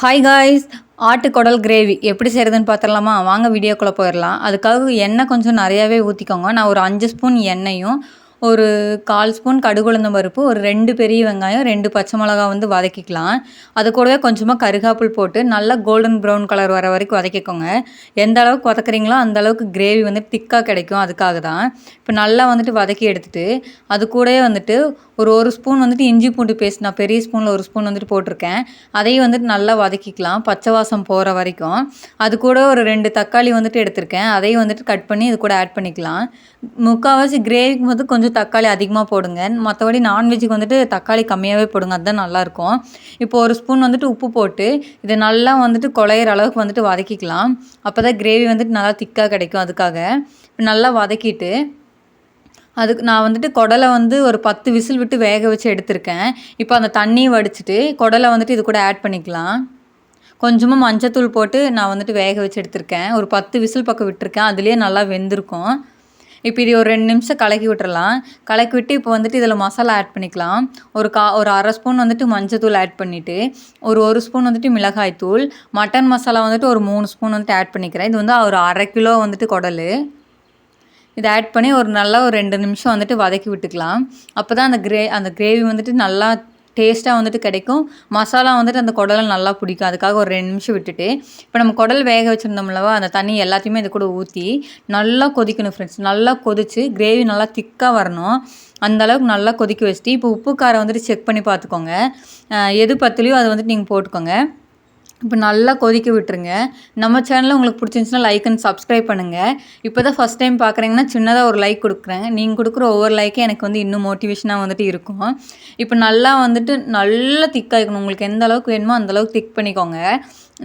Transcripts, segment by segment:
Hi guys ஆட்டுக்குடல் gravy எப்படி செய்கிறதுன்னு பார்த்துடலாமா வாங்க வீடியோக்குள்ளே போயிடலாம் அதுக்காக எண்ணெய் கொஞ்சம் நிறையாவே ஊற்றிக்கோங்க நான் ஒரு அஞ்சு ஸ்பூன் எண்ணெயும் ஒரு கால் ஸ்பூன் கடுகுளுந்தம் பருப்பு ஒரு ரெண்டு பெரிய வெங்காயம் ரெண்டு பச்சை மிளகா வந்து வதக்கிக்கலாம். அது கூடவே கொஞ்சமாக கருகாப்புள் போட்டு நல்லா கோல்டன் ப்ரௌன் கலர் வர வரைக்கும் வதக்கிக்கோங்க. எந்த அளவுக்கு வதக்குறீங்களோ அந்த அளவுக்கு கிரேவி வந்து திக்காக கிடைக்கும். அதுக்காக தான். இப்போ நல்லா வந்துட்டு வதக்கி எடுத்துட்டு அது கூடவே வந்துட்டு ஒரு ஒரு ஸ்பூன் வந்துட்டு இஞ்சி பூண்டு பேஸ்ட் நான் பெரிய ஸ்பூனில் ஒரு ஸ்பூன் வந்துட்டு போட்டிருக்கேன். அதையும் வந்துட்டு நல்லா வதக்கிக்கலாம். பச்சை வாசம் போகிற வரைக்கும். அது கூட ஒரு ரெண்டு தக்காளி வந்துட்டு எடுத்திருக்கேன். அதையும் வந்துட்டு கட் பண்ணி இது கூட ஆட் பண்ணிக்கலாம். முக்கால்வாசி கிரேவிக்கு வந்து கொஞ்சம் தக்காளி அதிகமாக போடுங்க. மற்றபடி நான்வெஜ்ஜுக்கு வந்துட்டு தக்காளி கம்மியாகவே போடுங்க. அதுதான் நல்லாயிருக்கும். இப்போ ஒரு ஸ்பூன் வந்துட்டு உப்பு போட்டு இதை நல்லா வந்துட்டு குழையிற அளவுக்கு வந்துட்டு வதக்கிக்கலாம். அப்போ தான் கிரேவி வந்துட்டு நல்லா திக்காக கிடைக்கும் அதுக்காக. நல்லா வதக்கிட்டு அதுக்கு நான் வந்துட்டு குடலை வந்து ஒரு பத்து விசில் விட்டு வேக வச்சு எடுத்திருக்கேன். இப்போ அந்த தண்ணியை வடிச்சிட்டு குடலை வந்துட்டு இது கூட ஆட் பண்ணிக்கலாம். கொஞ்சமாக மஞ்சத்தூள் போட்டு நான் வந்துட்டு வேக வச்சு எடுத்திருக்கேன். ஒரு பத்து விசில் பக்கம் விட்டுருக்கேன். அதுலேயே நல்லா வெந்திருக்கும். இப்போ இது ஒரு ரெண்டு நிமிஷம் கலக்கி விட்டுறலாம். கலக்கி விட்டு இப்போ வந்துட்டு இதில் மசாலா ஆட் பண்ணிக்கலாம். ஒரு கா ஒரு அரை ஸ்பூன் வந்துட்டு மஞ்சத்தூள் ஆட் பண்ணிவிட்டு ஒரு ஒரு ஸ்பூன் வந்துட்டு மிளகாய் தூள் மட்டன் மசாலா வந்துட்டு ஒரு மூணு ஸ்பூன் வந்துட்டு ஆட் பண்ணிக்கிறேன். இது வந்து ஒரு அரை கிலோ வந்துட்டு குடல். இதை ஆட் பண்ணி ஒரு நல்லா ஒரு ரெண்டு நிமிஷம் வந்துட்டு வதக்கி விட்டுக்கலாம். அப்போ தான் அந்த கிரே அந்த கிரேவி வந்துட்டு நல்லா டேஸ்ட்டாக வந்துட்டு கிடைக்கும். மசாலா வந்துட்டு அந்த குடலில் நல்லா பிடிக்கும். அதுக்காக ஒரு ரெண்டு நிமிஷம் விட்டுட்டு இப்போ நம்ம குடல் வேக வச்சுருந்தோம்லவா அந்த தண்ணி எல்லாத்தையுமே இது கூட ஊற்றி நல்லா கொதிக்கணும் ஃப்ரெண்ட்ஸ் நல்லா கொதித்து கிரேவி நல்லா திக்காக வரணும். அந்த அளவுக்கு நல்லா கொதிக்க வச்சுட்டு இப்போ உப்பு காரம் வந்துட்டு செக் பண்ணி பார்த்துக்கோங்க. எது பத்துலையோ அதை வந்துட்டு நீங்கள் போட்டுக்கோங்க. இப்போ நல்லா கொதிக்க விட்டுருங்க. நம்ம சேனலில் உங்களுக்கு பிடிச்சிருந்துச்சுன்னா லைக் அண்ட் சப்ஸ்கிரைப் பண்ணுங்கள் இப்போ தான் ஃபஸ்ட் டைம் பார்க்குறீங்கன்னா சின்னதாக ஒரு லைக் கொடுக்குறேன். நீங்கள் கொடுக்குற ஒவ்வொரு லைக்கே எனக்கு வந்து இன்னும் மோட்டிவேஷனாக வந்துட்டு இருக்கும். இப்போ நல்லா வந்துட்டு நல்லா திக்காகிக்கணும் உங்களுக்கு எந்த அளவுக்கு வேணுமோ அந்தளவுக்கு திக் பண்ணிக்கோங்க.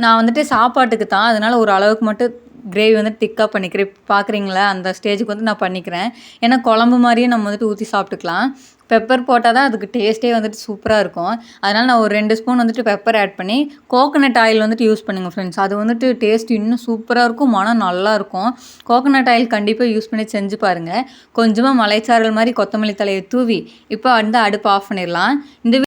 நான் வந்துட்டு சாப்பாட்டுக்கு தான். அதனால் ஒரு அளவுக்கு மட்டும் கிரேவி வந்து திக்காக பண்ணிக்கிறேன். பார்க்குறீங்களா? அந்த ஸ்டேஜுக்கு வந்து நான் பண்ணிக்கிறேன். ஏன்னா குழம்பு மாதிரியே நம்ம வந்துட்டு ஊற்றி சாப்பிட்டுக்கலாம். பெப்பர் போட்டால் தான் அதுக்கு டேஸ்ட்டே வந்துட்டு சூப்பராக இருக்கும். அதனால் நான் ஒரு ரெண்டு ஸ்பூன் வந்துட்டு பெப்பர் ஆட் பண்ணி கோகனட் ஆயில் வந்துட்டு யூஸ் பண்ணுங்கள் ஃப்ரெண்ட்ஸ் அது வந்துட்டு டேஸ்ட் இன்னும் சூப்பராக இருக்கும் மனம் நல்லாயிருக்கும் கோகனட் ஆயில் கண்டிப்பாக யூஸ் பண்ணி செஞ்சு பாருங்கள் கொஞ்சமாக மலைச்சாரல் மாதிரி கொத்தமல்லி தலையை தூவி இப்போ வந்து அடுப்பு ஆஃப் பண்ணிடலாம். இந்த